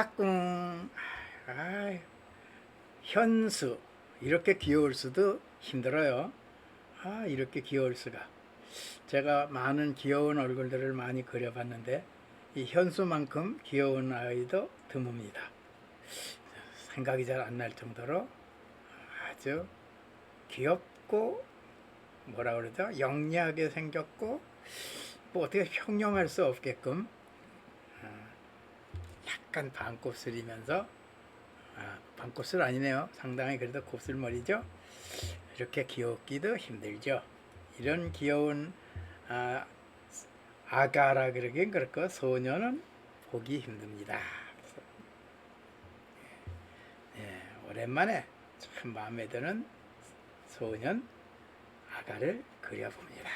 까꿍. 아, 현수. 이렇게 귀여울 수도 힘들어요. 아, 이렇게 귀여울 수가. 제가 많은 귀여운 얼굴들을 많이 그려봤는데, 이 현수만큼 귀여운 아이도 드뭅니다. 생각이 잘 안 날 정도로 아주 귀엽고, 뭐라 그러죠? 영리하게 생겼고, 뭐 어떻게 형용할 수 없게끔 아, 약간 반곱슬이면서 아, 반곱슬 아니네요. 상당히 그래도 곱슬머리죠. 이렇게 귀엽기도 힘들죠. 이런 귀여운 아, 아가라 그러긴 그렇고 소녀는 보기 힘듭니다. 예, 오랜만에 참 마음에 드는 소년 아가를 그려봅니다.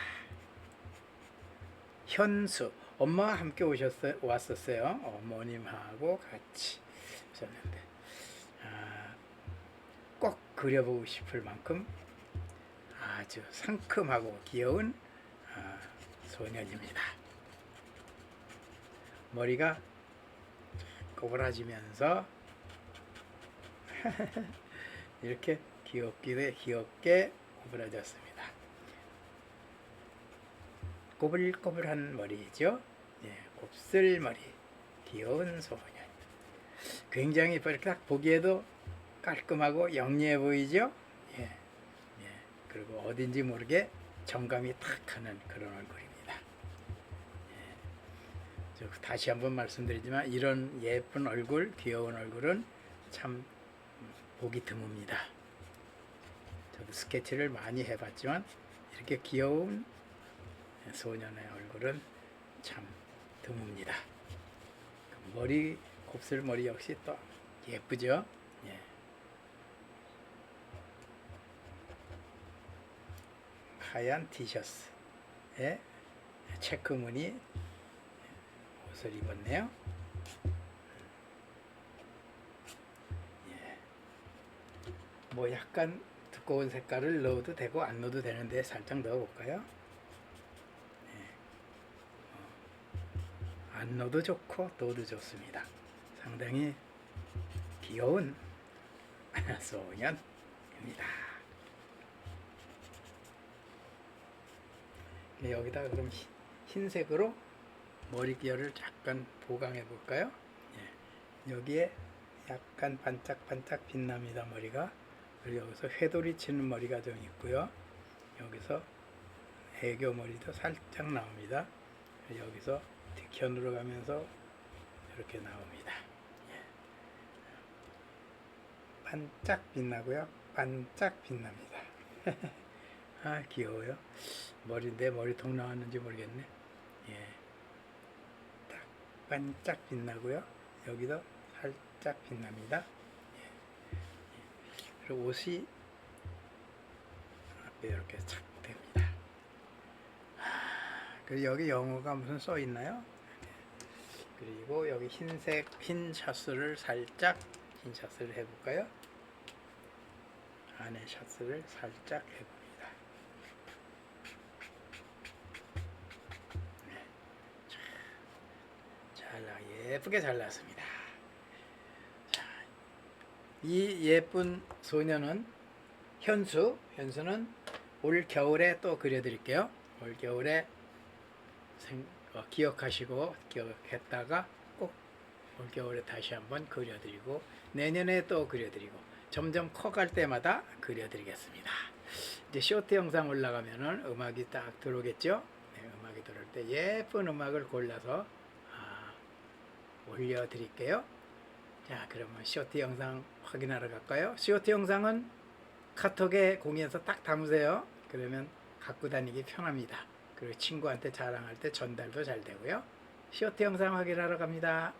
현수 엄마와 함께 오셨어요 왔었어요. 어머님하고 같이 오셨는데. 아, 꼭 그려보고 싶을 만큼 아주 상큼하고 귀여운 아, 소년입니다. 머리가 꼬부라지면서 이렇게 귀엽게 귀엽게 꼬부라졌습니다. 꼬불꼬불한 머리죠. 예, 곱슬머리, 귀여운 소년. 굉장히 딱 보기에도 깔끔하고 영리해 보이죠. 예, 예. 그리고 어딘지 모르게 정감이 탁 하는 그런 얼굴입니다. 예. 저 다시 한번 말씀드리지만 이런 예쁜 얼굴, 귀여운 얼굴은 참 보기 드뭅니다. 저도 스케치를 많이 해봤지만 이렇게 귀여운 소년의 얼굴은 참 드뭅니다. 그 머리 곱슬 머리 역시 또 예쁘죠. 예. 하얀 티셔츠에 체크 무늬 옷을 입었네요. 예. 뭐 약간 두꺼운 색깔을 넣어도 되고 안 넣어도 되는데 살짝 넣어볼까요? 안 넣어도 좋고 넣어도 좋습니다. 상당히 귀여운 소년입니다. 네, 여기다가 그럼 흰- 흰색으로 머리결을 약간 보강해 볼까요? 예. 여기에 약간 반짝반짝 빛납니다 머리가. 그리고 여기서 회돌이 치는 머리가 좀 있고요. 여기서 애교 머리도 살짝 나옵니다. 여기서 뒷편으로 가면서 이렇게 나옵니다. 예. 반짝 빛나고요. 반짝 빛납니다. 아 귀여워요. 머리 내 머리통 나왔는지 모르겠네. 예. 딱 반짝 빛나고요. 여기도 살짝 빛납니다. 예. 예. 그리고 옷이 앞에 이렇게 착. 그리고 여기 영어가 무슨 써 있나요? 그리고 여기 흰색 흰 셔츠를 살짝 흰 셔츠를 해볼까요? 안에 셔츠를 살짝 해봅니다. 네. 자, 잘 나, 예쁘게 잘 나왔습니다. 자, 이 예쁜 소녀는 현수, 현수는 올 겨울에 또 그려드릴게요. 올 겨울에 생, 어, 기억하시고 기억했다가 꼭 올겨울에 다시 한번 그려드리고 내년에 또 그려드리고 점점 커갈 때마다 그려드리겠습니다. 이제 쇼트 영상 올라가면은 음악이 딱 들어오겠죠? 네, 음악이 들어올 때 예쁜 음악을 골라서 아, 올려드릴게요. 자, 그러면 쇼트 영상 확인하러 갈까요? 쇼트 영상은 카톡에 공유해서 딱 담으세요. 그러면 갖고 다니기 편합니다. 그리고 친구한테 자랑할 때 전달도 잘 되고요. 쇼트 영상 확인하러 갑니다.